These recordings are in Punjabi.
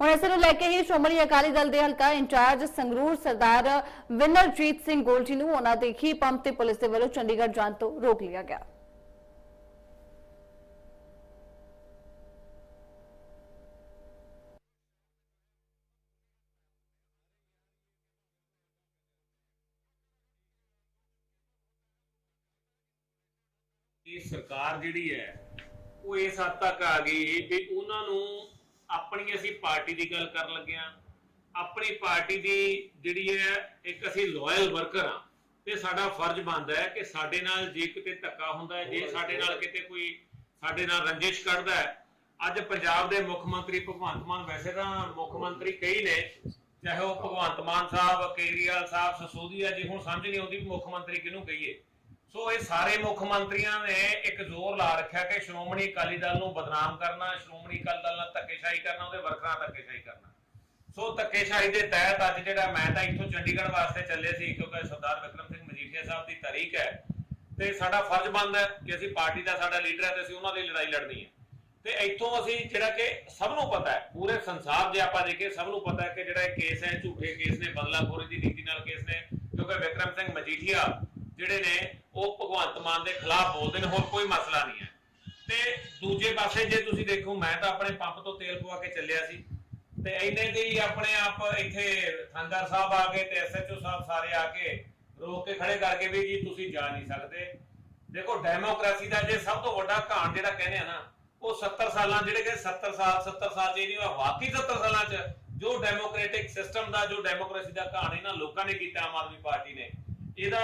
ਹੁਣ ਇਸੇ ਨੂੰ ਲੈ ਕੇ ਹੀ ਸ਼੍ਰੋਮਣੀ ਅਕਾਲੀ ਦਲ ਦੇ ਹਲਕਾ ਇੰਚਾਰਜ ਸੰਗਰੂਰ ਸਰਦਾਰ ਵਿਨਰਜੀਤ ਸਿੰਘ ਗੋਲਜੀ ਨੂੰ ਉਹਨਾਂ ਦੇ ਹੀ ਪੰਪ ਤੇ ਪੁਲਿਸ ਦੇ ਵੱਲੋਂ ਚੰਡੀਗੜ੍ਹ ਜਾਣ ਤੋਂ ਰੋਕ ਲਿਆ ਗਿਆ। ਇਹ ਸਰਕਾਰ ਜਿਹੜੀ ਹੈ, ਉਹ ਇਸ ਹੱਦ ਤੱਕ ਆ ਗਈ ਵੀ ਉਹਨਾਂ ਨੂੰ ਆਪਣੀ ਅਸੀਂ ਪਾਰਟੀ ਦੀ ਗੱਲ ਕਰਨ ਲੱਗੇ ਹਾਂ। ਆਪਣੀ ਪਾਰਟੀ ਦੀ ਜਿਹੜੀ ਹੈ ਇੱਕ ਅਸੀਂ ਲਾਇਲ ਵਰਕਰ ਹਾਂ। ਤੇ ਸਾਡਾ ਫਰਜ਼ ਬਣਦਾ ਹੈ ਕਿ ਸਾਡੇ ਨਾਲ ਜੇ ਕਿਤੇ ਧੱਕਾ ਹੁੰਦਾ ਹੈ ਜੇ ਸਾਡੇ ਨਾਲ ਕਿਤੇ ਕੋਈ ਸਾਡੇ ਨਾਲ ਰੰਜਿਸ਼ ਕੱਢਦਾ ਹੈ। ਅੱਜ ਪੰਜਾਬ ਦੇ ਮੁੱਖ ਮੰਤਰੀ ਭਗਵੰਤ ਮਾਨ ਵੈਸੇ ਤਾਂ ਮੁੱਖ ਮੰਤਰੀ ਕਈ ਨੇ ਚਾਹੇ ਉਹ ਭਗਵੰਤ ਮਾਨ ਸਾਹਿਬ ਕੇਜਰੀਵਾਲ ਸਾਹਿਬ ਸਸੋਦੀਆ ਜੀ ਹੁਣ ਸਮਝ ਨਹੀਂ ਆਉਂਦੀ ਮੁੱਖ ਮੰਤਰੀ ਕਿਹਨੂੰ ਕਹੀਏ। ਸੋ ਇਹ ਸਾਰੇ ਮੁੱਖ ਮੰਤਰੀਆਂ ਨੇ ਇੱਕ ਜ਼ੋਰ ਲਾ ਰੱਖਿਆ ਕਿ ਸ਼੍ਰੋਮਣੀ ਅਕਾਲੀ ਦਲ ਨੂੰ ਬਦਨਾਮ ਕਰਨਾ, ਸ਼੍ਰੋਮਣੀ ਅਕਾਲੀ ਦਲ ਨਾਲ ਧੱਕੇਸ਼ਾਹੀ ਕਰਨਾ, ਉਹਦੇ ਵਰਕਰਾਂ ਧੱਕੇਸ਼ਾਹੀ ਕਰਨਾ। ਸੋ ਧੱਕੇਸ਼ਾਹੀ ਦੇ ਤਹਿਤ ਅੱਜ ਜਿਹੜਾ ਮੈਂ ਤਾਂ ਇੱਥੋਂ ਚੰਡੀਗੜ੍ਹ ਵਾਸਤੇ ਚੱਲੇ ਸੀ, ਕਿਉਂਕਿ ਸਰਦਾਰ ਵਿਕਰਮ ਸਿੰਘ ਮਜੀਠੀਆ ਸਾਹਿਬ ਦੀ ਤਾਰੀਖ ਹੈ, ਤੇ ਸਾਡਾ ਫਰਜ਼ ਬਣਦਾ ਹੈ ਕਿ ਅਸੀਂ ਪਾਰਟੀ ਦਾ ਸਾਡਾ ਲੀਡਰ ਹੈ ਤੇ ਅਸੀਂ ਉਹਨਾਂ ਦੀ ਲੜਾਈ ਲੜਨੀ ਹੈ। ਤੇ ਇੱਥੋਂ ਅਸੀਂ ਜਿਹੜਾ ਕਿ ਸਭ ਨੂੰ ਪਤਾ ਹੈ, ਪੂਰੇ ਸੰਸਾਰ ਜੇ ਆਪਾਂ ਦੇਖੀਏ, ਸਭ ਨੂੰ ਪਤਾ ਹੈ ਕਿ ਜਿਹੜਾ ਇਹ ਕੇਸ ਹੈ, ਝੂਠੇ ਕੇਸ ਨੇ ਬਦਲਾਖੋਰੀ ਦੀ ਨੀਤੀ ਨਾਲ ਕੇਸ ਨੇ, ਕਿਉਂਕਿ ਵਿਕਰਮ ਸਿੰਘ ਮਜੀਠੀਆ ਜਿਹੜੇ ਨੇ, ਉਹ ਭਗਵੰਤ ਮਾਨ ਦੇ ਖਿਲਾਫ ਬੋਲਦੇ ਨੇ, ਹੋਰ ਕੋਈ ਮਸਲਾ ਨਹੀਂ ਹੈ। ਤੇ ਦੂਜੇ ਪਾਸੇ ਜੇ ਤੁਸੀਂ ਦੇਖੋ, ਮੈਂ ਤਾਂ ਆਪਣੇ ਪੰਪ ਤੋਂ ਤੇਲ ਪਵਾ ਕੇ ਚੱਲਿਆ ਸੀ। ਤੇ ਇੰਨੇ ਦੇ ਹੀ ਆਪਣੇ ਆਪ ਇੱਥੇ ਥਾਣੇਦਾਰ ਸਾਹਿਬ ਆ ਗਏ ਤੇ ਐਸਐਚਓ ਸਾਹਿਬ ਸਾਰੇ ਆ ਕੇ ਰੋਕ ਕੇ ਖੜੇ ਕਰਕੇ ਵੀ ਜੀ, ਤੁਸੀਂ ਜਾ ਨਹੀਂ ਸਕਦੇ। ਦੇਖੋ, ਡੈਮੋਕ੍ਰੇਸੀ ਦਾ ਜੇ ਸਭ ਤੋਂ ਵੱਡਾ ਘਾਣ ਜਿਹੜਾ ਕਹਿੰਦੇ ਆ ਨਾ, ਉਹ 70 ਸਾਲਾਂ ਜਿਹੜੇ ਕਿ 70 ਸਾਲ 70 ਸਾਲ ਚ ਇਹ ਨਹੀਂ ਵਾਕਈ 70 ਸਾਲਾਂ ਚ ਜੋ ਡੈਮੋਕ੍ਰੈਟਿਕ ਸਿਸਟਮ ਦਾ, ਜੋ ਡੈਮੋਕ੍ਰੇਸੀ ਦਾ ਘਾਣ ਇਹਨਾਂ ਲੋਕਾਂ ਨੇ ਕੀਤਾ, ਆਮ ਆਦਮੀ ਪਾਰਟੀ ਨੇ, ਇਹਦਾ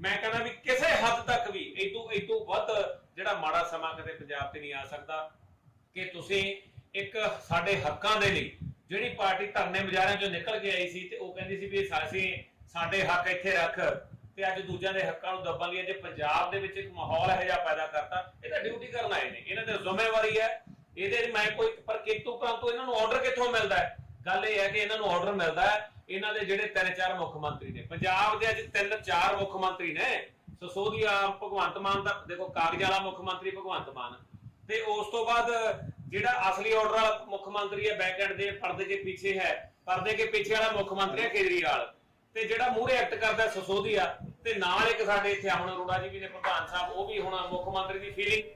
ਮੈਂ ਕਹਿੰਦਾ ਵੀ ਕਿਸੇ ਹੱਦ ਤੱਕ ਵੀ ਇਦੋਂ ਇਦੋਂ ਵੱਧ ਜਿਹੜਾ ਮਾੜਾ ਸਮਾਂ ਕਦੇ ਪੰਜਾਬ ਤੇ ਨਹੀਂ ਆ ਸਕਦਾ ਕਿ ਤੁਸੀਂ ਇੱਕ ਸਾਡੇ ਹੱਕਾਂ ਦੇ ਲਈ ਜਿਹੜੀ ਪਾਰਟੀ ਧਰਨੇ ਮੁਜ਼ਾਹਰਿਆਂ ਚੋਂ ਨਿਕਲ ਕੇ ਆਈ ਸੀ ਤੇ ਉਹ ਕਹਿੰਦੀ ਸੀ ਵੀ ਅਸੀਂ ਸਾਡੇ ਹੱਕ ਇੱਥੇ ਰੱਖ ਤੇ ਅੱਜ ਦੂਜਿਆਂ ਦੇ ਹੱਕਾਂ ਨੂੰ ਦੱਬਣ ਲਈ ਜੇ ਪੰਜਾਬ ਦੇ ਵਿੱਚ ਇੱਕ ਮਾਹੌਲ ਇਹੋ ਜਿਹਾ ਪੈਦਾ ਕਰਤਾ। ਇਹ ਤਾਂ ਡਿਊਟੀ ਕਰਨ ਆਏ ਨੇ। ਇਹਨਾਂ ਦੀ ਜ਼ਿੰਮੇਵਾਰੀ ਹੈ। ਇਹਦੇ ਮੈਂ ਕੋਈ ਪਰ ਕਿਤੋਂ ਪਰੰਤੂ ਇਹਨਾਂ ਨੂੰ ਆਰਡਰ ਕਿੱਥੋਂ ਮਿਲਦਾ ਹੈ? ਗੱਲ ਇਹ ਹੈ ਕਿ ਇਹਨਾਂ ਨੂੰ ਆਰਡਰ ਮਿਲਦਾ ਹੈ ਇਹਨਾਂ ਦੇ ਜਿਹੜੇ ਤਿੰਨ ਚਾਰ ਮੁੱਖ ਮੰਤਰੀ ਨੇ। ਪੰਜਾਬ ਦੇ ਅੱਜ ਤਿੰਨ ਚਾਰ ਮੁੱਖ ਮੰਤਰੀ ਨੇ। ਸਸੋਦੀਆ ਭਗਵੰਤ ਮਾਨ ਦਾ, ਦੇਖੋ ਕਾਗਜ਼ ਵਾਲਾ ਮੁੱਖ ਮੰਤਰੀ ਭਗਵੰਤ ਮਾਨ। ਤੇ ਉਸ ਤੋਂ ਬਾਅਦ ਜਿਹੜਾ ਅਸਲੀ ਆਰਡਰ ਵਾਲਾ ਮੁੱਖ ਮੰਤਰੀ ਹੈ ਬੈਕਐਂਡ ਦੇ, ਪਰਦੇ ਦੇ ਪਿੱਛੇ ਹੈ। ਪਰਦੇ ਕੇ ਪਿੱਛੇ ਵਾਲਾ ਮੁੱਖ ਮੰਤਰੀ ਹੈ ਕੇਜਰੀਵਾਲ। ਤੇ ਜਿਹੜਾ ਮੂਹਰੇ ਐਕਟ ਕਰਦਾ ਸਸੋਦੀਆ ਤੇ ਨਾਲ ਇੱਕ ਸਾਡੇ ਇੱਥੇ ਅਮਨ ਅਰੋੜਾ ਜੀ ਵੀ ਨੇ, ਪ੍ਰਧਾਨ ਸਾਹਿਬ, ਉਹ ਵੀ ਹੁਣ ਮੁੱਖ ਮੰਤਰੀ ਦੀ ਫੀਲਿੰਗ